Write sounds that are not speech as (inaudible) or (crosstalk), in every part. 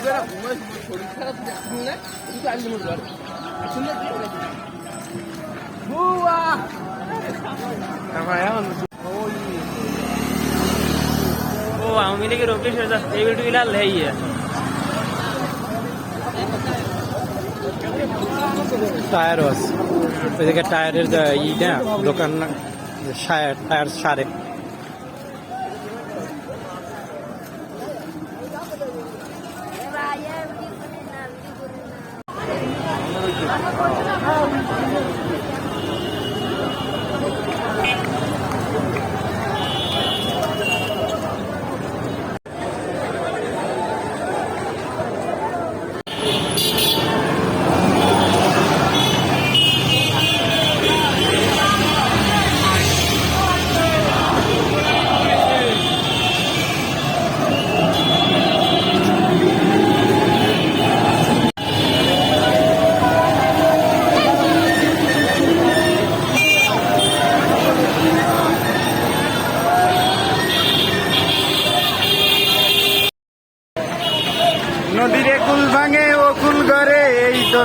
শরীর আমি বলব শুনলে ও আওয়ামী লীগের অফিস এই ভিডিওগুলা লেইয়া টায়ার আছে ওই জায়গায় টায়ারের ইটা দোকান টায়ার সারে। Raya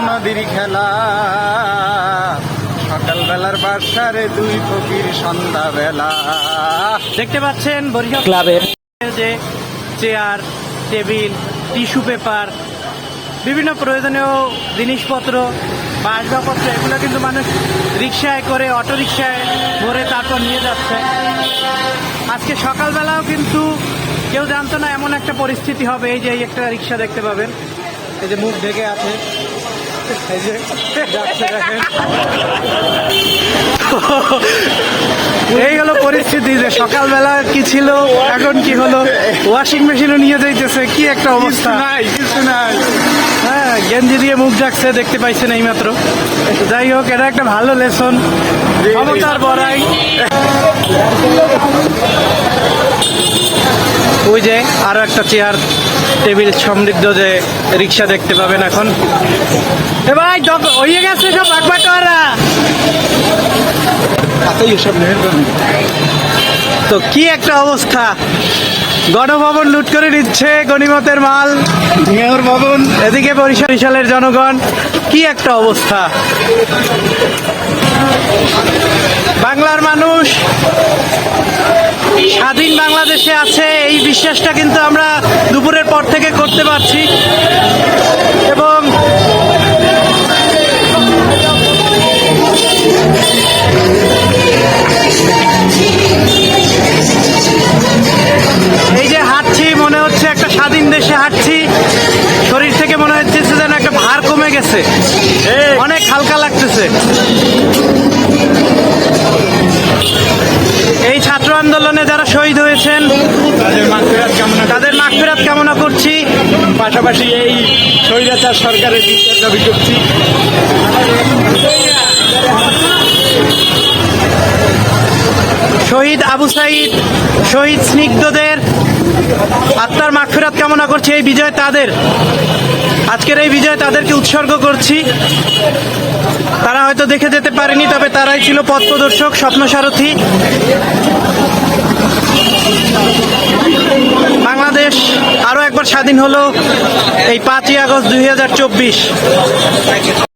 নদীর খেলা। সকালবেলার বাসারে দুই ফকির সন্ধ্যা বেলা দেখতে পাচ্ছেন বরিশাল ক্লাবের যে চেয়ার টেবিল টিস্যু পেপার বিভিন্ন প্রয়োজনীয় জিনিসপত্র বা আসবাবপত্র এগুলো কিন্তু মানুষ রিক্সায় করে অটো রিক্সায় ভরে তারপর নিয়ে যাচ্ছে। আজকে সকালবেলাও কিন্তু কেউ জানতো না এমন একটা পরিস্থিতি হবে। এই যে এই একটা রিক্সা দেখতে পাবেন। এই যে মুখ ঢেকে আছে। এই (laughs) এই হলো পরিস্থিতি যে সকালবেলা কি ছিল এখন কি হলো? ওয়াশিং মেশিনও নিয়ে যাইতেছে কি একটা অবস্থা? নাই কিছু নাই। হ্যাঁ গেঞ্জি দিয়ে মুখ ডাকছে দেখতে পাইছেন এইমাত্র। যাই হোক এটা একটা ভালো লেসন ক্ষমতার বড়াই। ওই যে আরও একটা চেয়ার টেবিল সমৃদ্ধ যে রিক্সা দেখতে পাবেন এখন। এ ভাই হয়ে গেছে সব বাগবাটোয়ারা তো কি একটা অবস্থা। গণভবন লুট করে নিচ্ছে গণিমতের মাল। মেয়র ভবন এদিকে বরিশাল বরিশালের জনগণ। কি একটা অবস্থা। বাংলার মানুষ স্বাধীন বাংলাদেশে আছে এই বিশ্বাসটা কিন্তু আমরা দুপুরের পর থেকে করতে পারছি। এবং এই যে হাঁটছি মনে হচ্ছে একটা স্বাধীন দেশে হাঁটছি। শরীর থেকে মনে হচ্ছে যেন একটা ভার কমে গেছে। অনেক হালকা লাগতেছে। আন্দোলনে যারা শহীদ হয়েছেন তাদের মাগফিরাত কামনা করছি। পাশাপাশি এই স্বৈরাচার সরকারের বিচার দাবি করছি। শহীদ আবু সাইদ শহীদ স্নিগ্ধদের আত্মার মাগফিরাত কামনা করছি। এই বিজয় তাদের। আজকের এই বিজয় তাদেরকে উৎসর্গ করছি। হয়তো দেখে যেতে পারেনি, তবে তারাই ছিল পথ প্রদর্শক স্বপ্নসারথী বাংলাদেশ আরও একবার স্বাধীন হলো এই পাঁচই আগস্ট দুই হাজার চব্বিশ।